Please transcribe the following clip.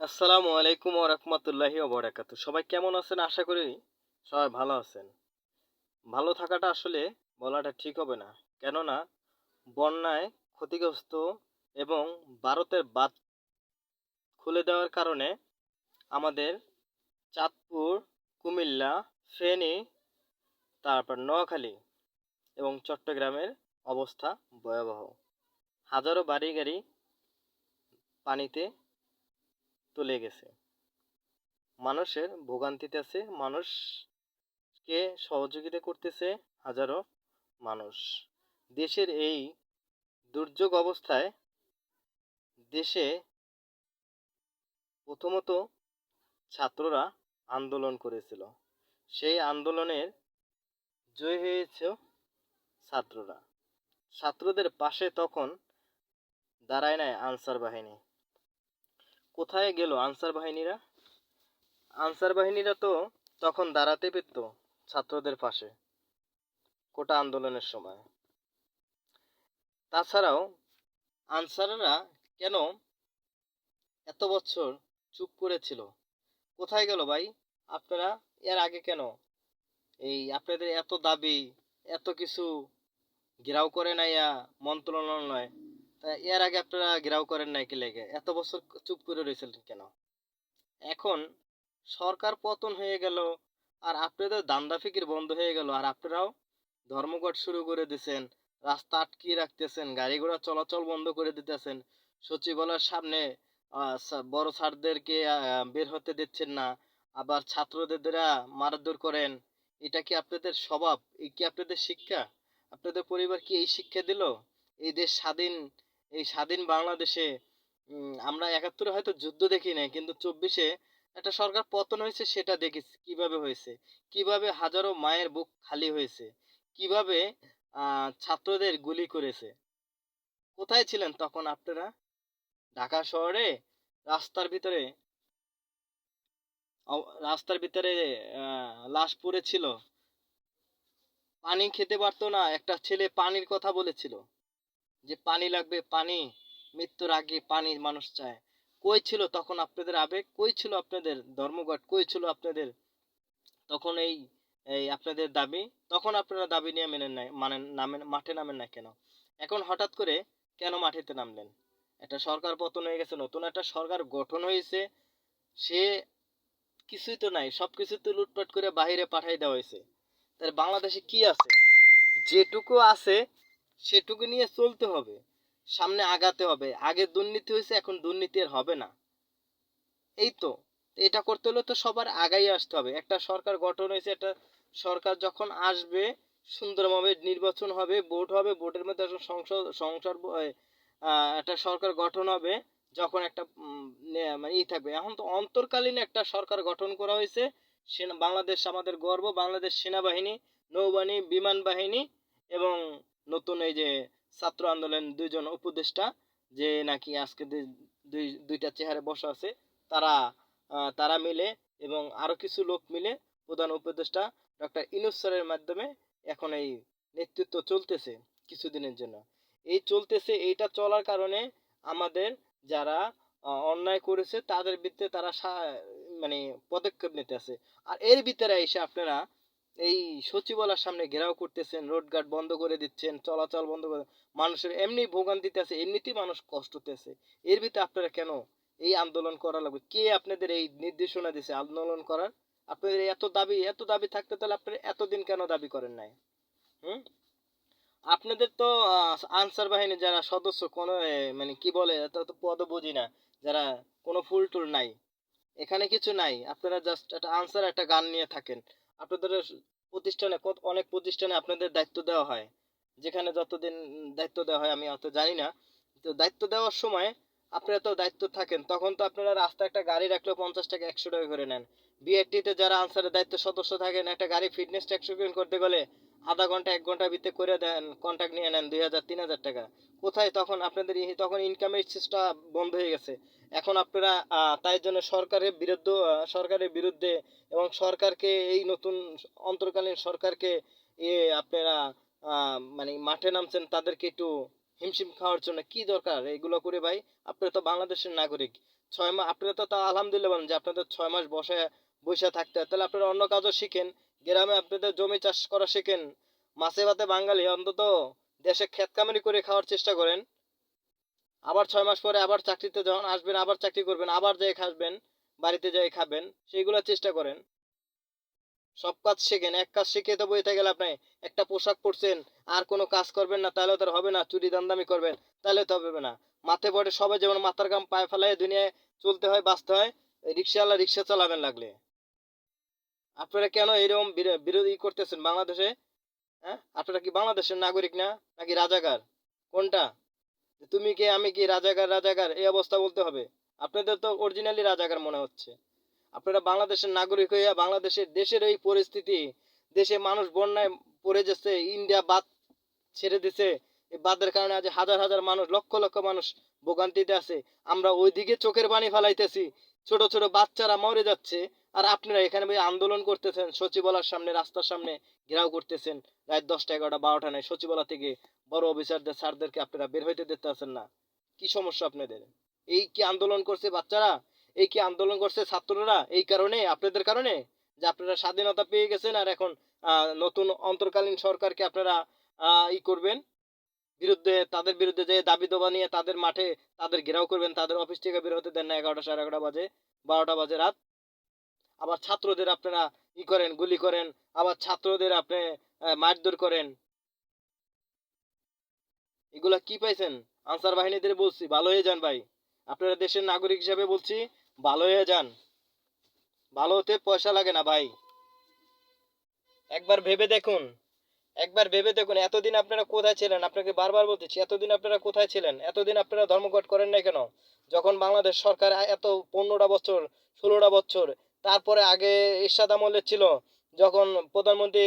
আসসালামু আলাইকুম ওয়া বারাকাতুহু। সবাই কেমন আছেন? আশা করি সবাই ভালো আছেন। ভালো থাকাটা আসলে বলাটা ঠিক হবে না। কেননা, বন্যায় ক্ষতিগ্রস্ত এবং ভারতের বাঁধ খুলে দেওয়ার কারণে আমাদের চাঁদপুর, কুমিল্লা, ফেনী, তারপর নোয়াখালী এবং চট্টগ্রামের অবস্থা ভয়াবহ। হাজারো বাড়ি গাড়ি পানিতে তলে গেছে মানুষের ভোগান্তিতে আছে, মানুষকে সহযোগিতা করতেছে হাজারো মানুষ। দেশের এই দুর্যোগ অবস্থায় দেশে প্রথমত ছাত্ররা আন্দোলন করেছিল। সেই আন্দোলনের জয় হয়েছে ছাত্ররা। ছাত্রদের পাশে তখন দাঁড়ায় নাই আনসার বাহিনী। কোথায় গেল আনসার বাহিনীরা? আনসার বাহিনীরা তো তখন দাঁড়াতে পেত ছাত্রদের পাশে কোটা আন্দোলনের সময়। তাছাড়াও আনসাররা কেন এত বছর চুপ করেছিল? কোথায় গেল ভাই? আপনারা এর আগে কেন এই আপনাদের এত দাবি, এত কিছু ঘেরাও করে নাইয়া মন্ত্রণালয় এর আগে আপনারা ঘেরাও করেন নাই কি লেগে? এত বছর চুপ করে রয়েছিলেন কেন? এখন সরকার পতন হয়ে গেল, আর আপনাদের দান্দা ফিকির বন্ধ হয়ে গেল, আর আপনারাও ধর্মঘট শুরু করে দিছেন রাস্তা আটকিয়ে রাখতেছেন, গাড়ি ঘোড়া চলাচল বন্ধ করে দিতেছেন, সচিবালয়ের সামনে বড় স্যারদেরকে বের হতে দিচ্ছেন না, আবার ছাত্রদের দ্বারা মারধর করেন, এটা কি আপনাদের স্বভাব? এই কি আপনাদের শিক্ষা? আপনাদের পরিবার কি এই শিক্ষা দিল? এই দেশ স্বাধীন এই স্বাধীন বাংলাদেশে আমরা একাত্তরে হয়তো যুদ্ধ দেখি নাই, কিন্তু চব্বিশে একটা সরকার পতন হয়েছে সেটা দেখেছি কীভাবে হয়েছে? কীভাবে হাজারো মায়ের বুক খালি হয়েছে? কীভাবে ছাত্রদের গুলি করেছে? কোথায় ছিলেন তখন আপনারা? ঢাকা শহরে? রাস্তার ভিতরে? রাস্তার ভিতরে লাশ পড়ে ছিল? পানি খেতে পারতো না, একটা ছেলে পানির কথা বলেছিল। যে পানি লাগবে, পানি। মৃত্যুর আগে পানি মানুষ চায়। কই ছিল তখন আপনাদের আবেগ? কই ছিল আপনাদের ধর্মঘট? কই ছিল আপনাদের তখন এই এই আপনাদের দাবি? তখন আপনারা দাবি নিয়ে মেনে নেয় মানে নামেন মাঠে নামেন না কেন? এখন হঠাৎ করে কেন মাঠেতে নামলেন? একটা সরকার পতন হয়ে গেছে, নতুন একটা সরকার গঠন হয়েছে। সে কিছুই তো নাই সব কিছু তো লুটপাট করে বাইরে পাঠাই দেওয়া হয়েছে। তাহলে বাংলাদেশে কি আছে? যেটুকু আছে সেটুকু নিয়ে চলতে হবে। সামনে আগাতে হবে। আগে দুর্নীতি হয়েছে এখন দুর্নীতি আর হবে না। এই তো। এটা করতে হলে তো সবার আগাই আসতে হবে। একটা সরকার গঠন হয়েছে একটা সরকার যখন আসবে সুন্দরভাবে নির্বাচন হবে ভোট হবে ভোটের মধ্যে একটা সংসদ আহ, একটা সরকার গঠন হবে যখন একটা মানে ই থাকবে। এখন তো অন্তর্কালীন একটা সরকার গঠন করা হয়েছে। সেনা বাংলাদেশ আমাদের গর্ব। বাংলাদেশ সেনাবাহিনী নৌবাহিনী বিমান বাহিনী এবং নতুন এই যে ছাত্র আন্দোলন দুইজন উপদেষ্টা, যে নাকি আজকে দুই, দুই- দুইটা চেহারা বসা আছে, তারা তারা মিলে এবং আরও কিছু লোক মিলে প্রধান উপদেষ্টা ডক্টর ইনুস স্যারের মাধ্যমে এখন এই নেতৃত্ব চলতেছে কিছুদিনের জন্য। এই চলতেছে, এইটা চলার কারণে আমাদের যারা অন্যায় করেছে, তাদের ভিত্তিতে তারা মানে পদক্ষেপ নিতে আছে আর এর ভিতরে এসে আপনারা এই সচিবালয়ের সামনে ঘেরাও করতেছেন রোডঘাট বন্ধ করে দিচ্ছেন, চলাচল বন্ধ করে মানুষের এমনি ভোগান্তিতে আছে, এমনিতেই মানুষ কষ্টতে আছে এর ভিতরে আপনারা কেন এই আন্দোলন করা লাগবে? কে আপনাদের এই নির্দেশনা দিছে আন্দোলন করার? আপনাদের এত দাবি এত দাবি থাকতে তাহলে আপনারা এতদিন কেন দাবি করেন নাই? হুম? আপনাদের তো আনসার বাহিনী যারা সদস্য, কোন মানে কি বলে এত তো পদ বুঝি না, যারা কোনো ফুল টুল নাই। এখানে কিছু নাই। আপনারা জাস্ট একটা আনসার, একটা গান নিয়ে থাকেন। আপনাদের প্রতিষ্ঠানে কত, অনেক প্রতিষ্ঠানে আপনাদের দায়িত্ব দেওয়া হয়। যেখানে যতদিন দায়িত্ব দেওয়া হয়, আমি অত জানি না। তো দায়িত্ব দেওয়ার সময় আপনারা তো দায়িত্ব থাকেন, তখন তো আপনারা রাস্তায় একটা গাড়ি রাখলেও পঞ্চাশ টাকা, একশো টাকা করে নেন। বিআরটিতে যারা আনসারের দায়িত্ব সদস্য থাকেন, একটা গাড়ি ফিটনেস ট্যাক্স করতে গেলে আধা ঘণ্টা, এক ঘণ্টার ভিতরে করে দেন কন্ট্যাক্ট নিয়ে নেন দুই হাজার, তিন হাজার টাকা। কোথায়? তখন আপনাদের তখন ইনকামের সিস্টেম বন্ধ হয়ে গেছে। এখন আপনারা তাই জন্য সরকারের বিরুদ্ধে সরকারের বিরুদ্ধে এবং সরকারকে, এই নতুন অন্তর্কালীন সরকারকে, এ, আপনারা মানে মাঠে নামছেন, তাদেরকে একটু হিমশিম খাওয়ার জন্য কি দরকার? এগুলো করে ভাই, আপনারা তো বাংলাদেশের নাগরিক। ছয় মাস আপনারা তো তা আলহামদুলিল্লাহ বলেন যে আপনাদের ছয় মাস বসে বসে থাকতে হয়। তাহলে আপনারা অন্য কাজও শিখেন। গ্রামে আপনাদের জমি চাষ করা শিখেন। মাছে ভাতে বাঙালি, অন্তত দেশে খেত কামারি করে খাওয়ার চেষ্টা করেন। আবার ছয় মাস পরে আবার চাকরিতে যখন আসবেন, আবার চাকরি করবেন, আবার যেয়ে খাসবেন, বাড়িতে যেয়ে খাবেন, সেইগুলো চেষ্টা করেন। সব কাজ শেখেন, এক কাজ শিখে তো বইতে গেলে আপনি একটা পোশাক পরছেন, আর কোনো কাজ করবেন না, তাহলে তো আর হবে না, চুরি দান্দামি করবেন, তাহলে তো হবে না। মাথায় পড়ে সবাই যেমন মাথার কাম পায়ে ফেলায় দুনিয়ায় চলতে হয়, বাঁচতে হয়, রিক্সাওয়ালা রিক্সা চালাবেন লাগলে। আপনারা কেন এরকম বিরোধী করতেছেন বাংলাদেশে? হ্যাঁ? আপনারা কি বাংলাদেশের নাগরিক না? নাকি রাজাকার? কোনটা? তুমি কে, আমি কি, রাজাকার রাজাকার, এই অবস্থা বলতে হবে। আপনাদের তো অরিজিনালি রাজাকার মনে হচ্ছে। আপনারা বাংলাদেশের নাগরিক হইয়া বাংলাদেশের দেশের এই পরিস্থিতি, দেশে মানুষ বন্যায় পড়ে যাচ্ছে, ইন্ডিয়া বাদ ছেড়ে দিছে, এই বাদের কারণে আজ হাজার হাজার মানুষ, লক্ষ লক্ষ মানুষ ভোগান্তিতে আছে। আমরা ওইদিকে চোখের পানি ফেলাইতেছি, ছোট ছোট বাচ্চারা মরে যাচ্ছে আর আপনারা এখানে ভাই আন্দোলন করতেছেন, সচিবালয়ের সামনে, রাস্তার সামনে ঘেরাও করতেছেন। রাত দশটা, এগারোটা, বারোটা নেই সচিবালয় থেকে বড় অফিসারদের, স্যারদেরকে আপনারা বের হইতে দিতে আছেন না। কি সমস্যা আপনাদের? এই কি আন্দোলন করছে বাচ্চারা? এই কি আন্দোলন করছে ছাত্ররা? এই কারণে? আপনাদের কারণে? যে আপনারা স্বাধীনতা পেয়ে গেছেন আর এখন নতুন অন্তর্কালীন সরকারকে আপনারা ই করবেন? বিরুদ্ধে, তাদের বিরুদ্ধে যে দাবি দাবা নিয়ে তাদের মাঠে তাদের ঘেরাও করবেন, তাদের অফিস থেকে বের হতে দেন না এগারোটা, সাড়ে এগারোটা বাজে, বারোটা বাজে রাত। আবার ছাত্রদের আপনারা ই করেন, গুলি করেন, আবার ছাত্রদের আপনি মারধর করেন। এগুলা কি পাইছেন? আনসার বাহিনীদের বলছি, ভালো হয়ে যান ভাই। আপনারা দেশের নাগরিক হিসাবে বলছি, ভালো হয়ে যান। ভালো হতে পয়সা লাগে না ভাই। একবার ভেবে দেখুন। একবার ভেবে দেখুন, এতদিন আপনারা কোথায় ছিলেন? আপনাকে বারবার বলতেছি, এতদিন আপনারা কোথায় ছিলেন? এতদিন আপনারা ধর্মঘট করেন নাই কেন? যখন বাংলাদেশ সরকার এত পনেরোটা বছর, ষোলোটা বছর তারপরে আগে এরশাদ আমলে ছিল যখন প্রধানমন্ত্রী